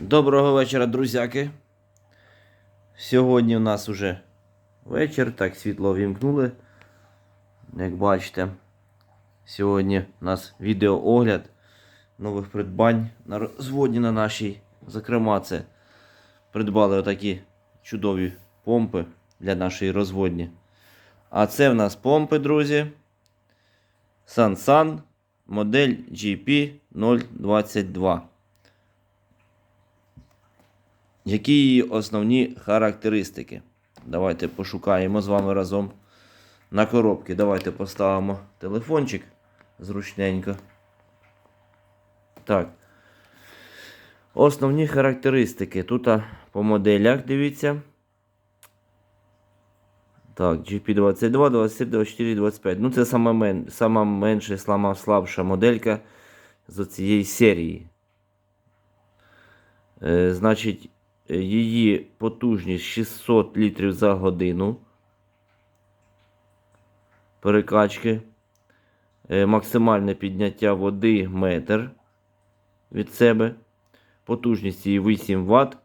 Доброго вечора, друзяки. Сьогодні у нас уже вечір, так світло вімкнули. Як бачите, сьогодні у нас відеоогляд нових придбань на розводні на нашій. Зокрема, це придбали отакі чудові помпи для нашої розводні. А це в нас помпи, друзі. Sansan модель GP022. Які її основні характеристики? Давайте пошукаємо з вами разом на коробки. Давайте поставимо телефончик зручненько. Так. Основні характеристики. Тут по моделях дивіться. Так, GP22, 23, 24, 25. Ну, це сама, мен, сама менша, сама слабша моделька з цієї серії. Е, значить, її потужність 600 літрів за годину. Перекачки. Е, максимальне підняття води метр від себе. Потужність її 8 Вт.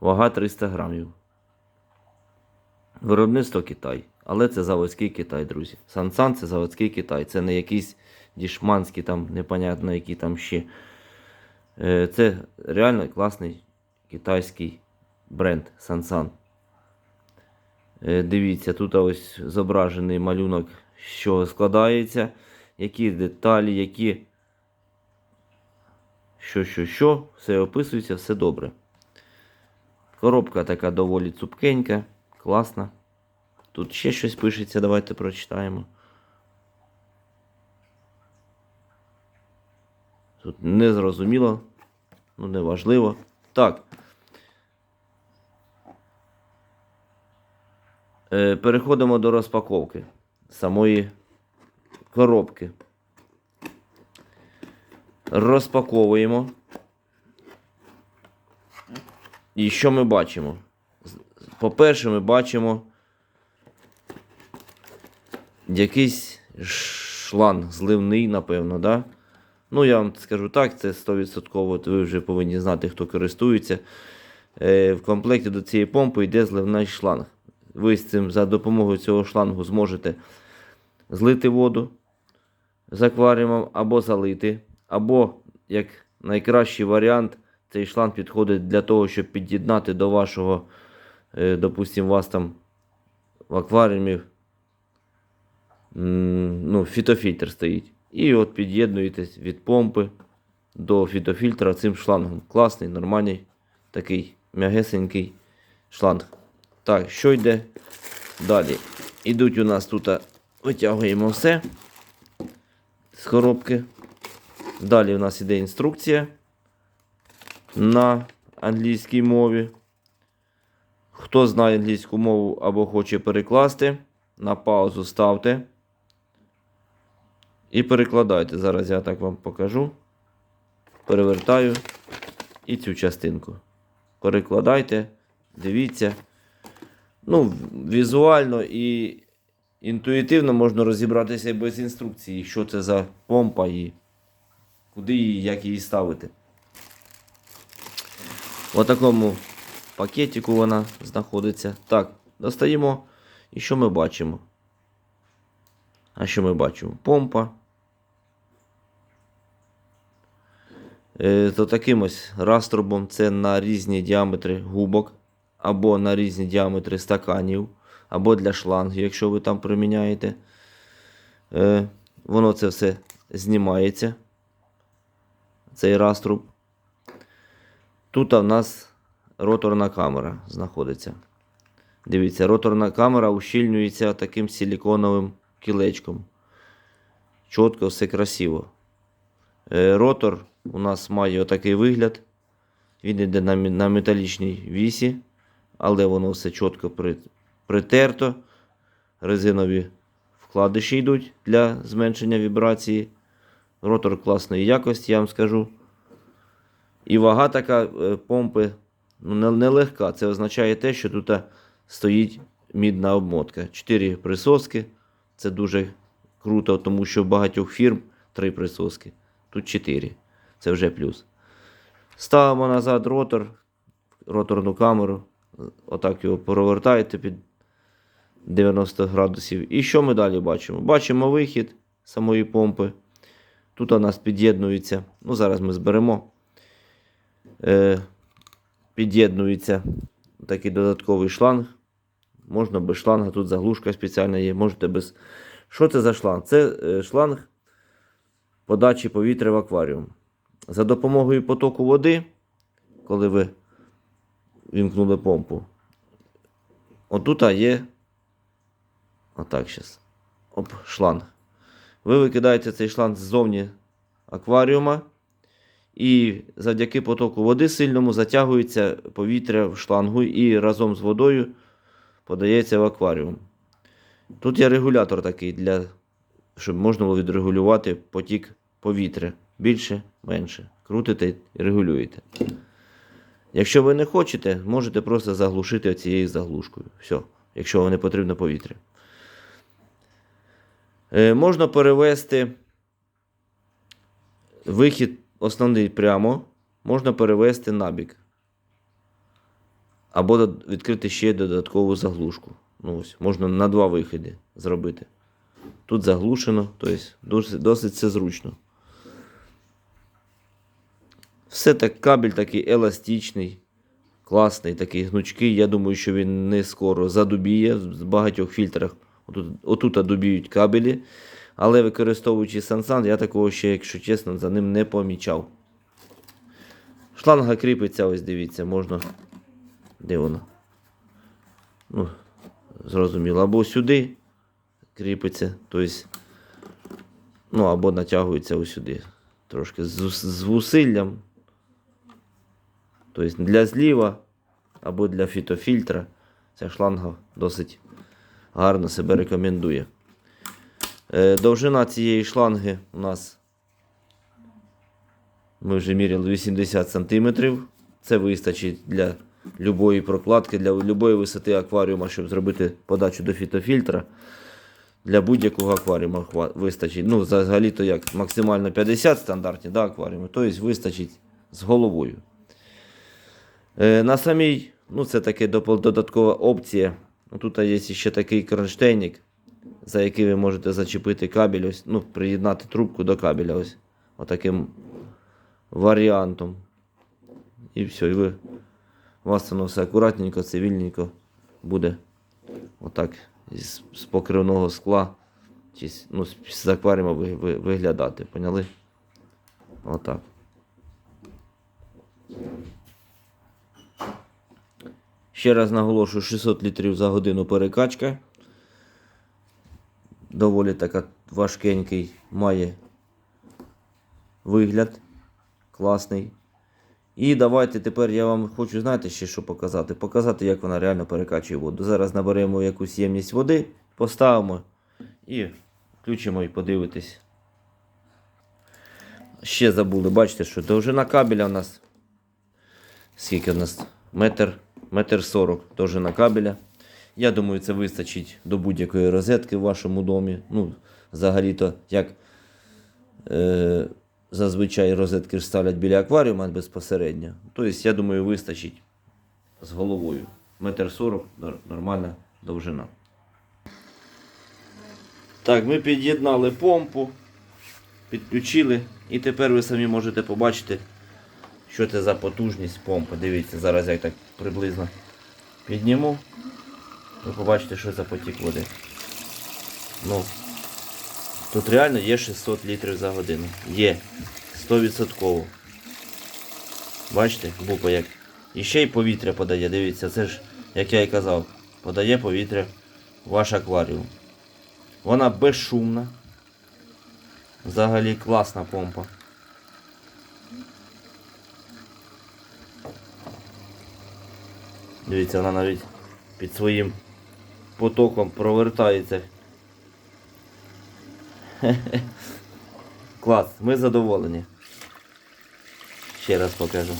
Вага 300 грамів. Виробництво Китай. Але це заводський Китай, друзі. Сансан це заводський Китай. Це не якийсь дішманський, там непонятно, які там ще. Е, Це реально класний китайський бренд Сансан. Е, Дивіться, тут ось зображений малюнок, що складається, які деталі, які. Що, що, що, все описується, все добре. Коробка така доволі цупкенька, класна. Тут ще щось пишеться, давайте прочитаємо. Тут не зрозуміло, ну неважливо. Так. Е, переходимо до розпаковки самої коробки. Розпаковуємо. І що ми бачимо? По-перше, ми бачимо якийсь шланг зливний, напевно, да? Ну, я вам скажу так, це 100%, от ви вже повинні знати, хто користується. Е, в комплекті до цієї помпи йде зливний шланг. Ви з цим за допомогою цього шлангу зможете злити воду з акваріумом або залити, або, як найкращий варіант, цей шланг підходить для того, щоб під'єднати до вашого, е, допустимо, вас там в акваріумі ну, фітофільтр стоїть. І от під'єднуєтесь від помпи до фітофільтра цим шлангом. Класний, нормальний, такий м'ягесенький шланг. Так, що йде далі? Ідуть у нас тут, витягуємо все з коробки. Далі у нас іде інструкція на англійській мові. Хто знає англійську мову або хоче перекласти, на паузу ставте. І перекладайте. Зараз я так вам покажу. Перевертаю і цю частинку. Перекладайте, дивіться. Ну, візуально і інтуїтивно можна розібратися без інструкції, що це за помпа і куди її, як її ставити. В такому пакетику вона знаходиться. Так, достаємо. І що ми бачимо? А що ми бачимо? Помпа. То таким ось раструбом це на різні діаметри губок, або на різні діаметри стаканів, або для шлангів, якщо ви там приміняєте. Е, воно це все знімається. Цей раструб. Тут у нас роторна камера знаходиться. Дивіться, роторна камера ущільнюється таким силіконовим кілечком. Чітко, все красиво. Е, Ротор у нас має отакий вигляд. Він йде на, на металічній вісі, але воно все чітко при, притерто. Резинові вкладиші йдуть для зменшення вібрації. Ротор класної якості, я вам скажу. І вага така е, помпи ну, не- нелегка. Це означає те, що тут стоїть мідна обмотка. Чотири присоски. Це дуже круто, тому що в багатьох фірм три присоски. Тут чотири. Це вже плюс. Ставимо назад ротор, роторну камеру. Отак його провертаєте під 90 градусів. І що ми далі бачимо? Бачимо вихід самої помпи. Тут у нас під'єднується. Ну, зараз ми зберемо. Е, під'єднується такий додатковий шланг. Можна без шланга, тут заглушка спеціальна є. Можете без. Що це за шланг? Це е, шланг подачі повітря в акваріум. За допомогою потоку води, коли ви вімкнули помпу, отут є. Отак зараз. Оп, шланг. Ви викидаєте цей шланг ззовні акваріума, і завдяки потоку води сильному затягується повітря в шлангу і разом з водою подається в акваріум. Тут є регулятор такий, для, щоб можна було відрегулювати потік повітря. Більше, менше. Крутите і регулюєте. Якщо ви не хочете, можете просто заглушити цією заглушкою. Все, якщо вам не потрібно повітря. Е, можна перевести вихід основний прямо, можна перевести набік. Або відкрити ще додаткову заглушку. Ну, ось, можна на два виходи зробити. Тут заглушено, тобто досить, це зручно. Все так, кабель такий еластичний, класний, такий гнучкий. Я думаю, що він не скоро задубіє з багатьох фільтрах. Отут, отут дубіють кабелі. Але використовуючи Сансан, я такого ще, якщо чесно, за ним не помічав. Шланга кріпиться, ось дивіться, можна. Де вона? Ну, зрозуміло, або сюди кріпиться, тобто, ну, або натягується ось сюди. Трошки з, з вусиллям. Тобто для зліва або для фітофільтра ця шланга досить гарно себе рекомендує. Е, довжина цієї шланги у нас ми вже міряли 80 см. Це вистачить для любої прокладки, для любої висоти акваріума, щоб зробити подачу до фітофільтра. Для будь-якого акваріума хва- вистачить. Ну, взагалі-то як максимально 50 стандартні да, акваріуми, тобто вистачить з головою. Е, на самій, ну це таке додаткова опція. Ну, Тут є ще такий кронштейник, за який ви можете зачепити кабель, ось, ну, приєднати трубку до кабеля. Ось отаким варіантом. І все, і ви, у вас воно все акуратненько, цивільненько буде отак з, з покривного скла чи ну, з акваріума ви, ви, виглядати. Поняли? Отак. Ще раз наголошую, 600 літрів за годину перекачка. Доволі така важкенький має вигляд. Класний. І давайте тепер я вам хочу, знаєте, ще що показати. Показати, як вона реально перекачує воду. Зараз наберемо якусь ємність води, поставимо і включимо і подивитись. Ще забули, бачите, що довжина кабеля у нас. Скільки у нас? Метр, метр сорок довжина кабеля. Я думаю, це вистачить до будь-якої розетки в вашому домі. Ну, взагалі-то, як е, зазвичай розетки ставлять біля акваріума безпосередньо. Тобто, я думаю, вистачить з головою. Метр сорок нор- нормальна довжина. Так, ми під'єднали помпу, підключили, і тепер ви самі можете побачити, що це за потужність помпи. Дивіться, зараз я так приблизно підніму. Ви побачите, що за потік води. Ну, тут реально є 600 літрів за годину. Є 100%. Бачите, бупа як. І ще й повітря подає, дивіться, це ж, як я і казав, подає повітря в ваш акваріум. Вона безшумна. Взагалі класна помпа. Дивіться, вона навіть під своїм потоком провертається. Клас, ми задоволені. Ще раз покажу.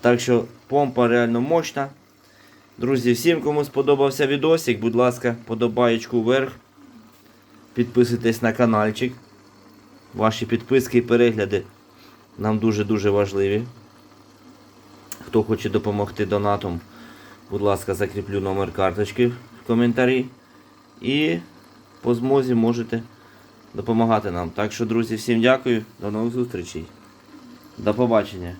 Так що помпа реально мощна. Друзі, всім, кому сподобався відосик, будь ласка, подобаєчку вверх. Підписуйтесь на каналчик. Ваші підписки і перегляди нам дуже-дуже важливі. Хто хоче допомогти донатом, будь ласка, закріплю номер карточки в коментарі. І по змозі можете допомагати нам. Так що, друзі, всім дякую, до нових зустрічей. До побачення.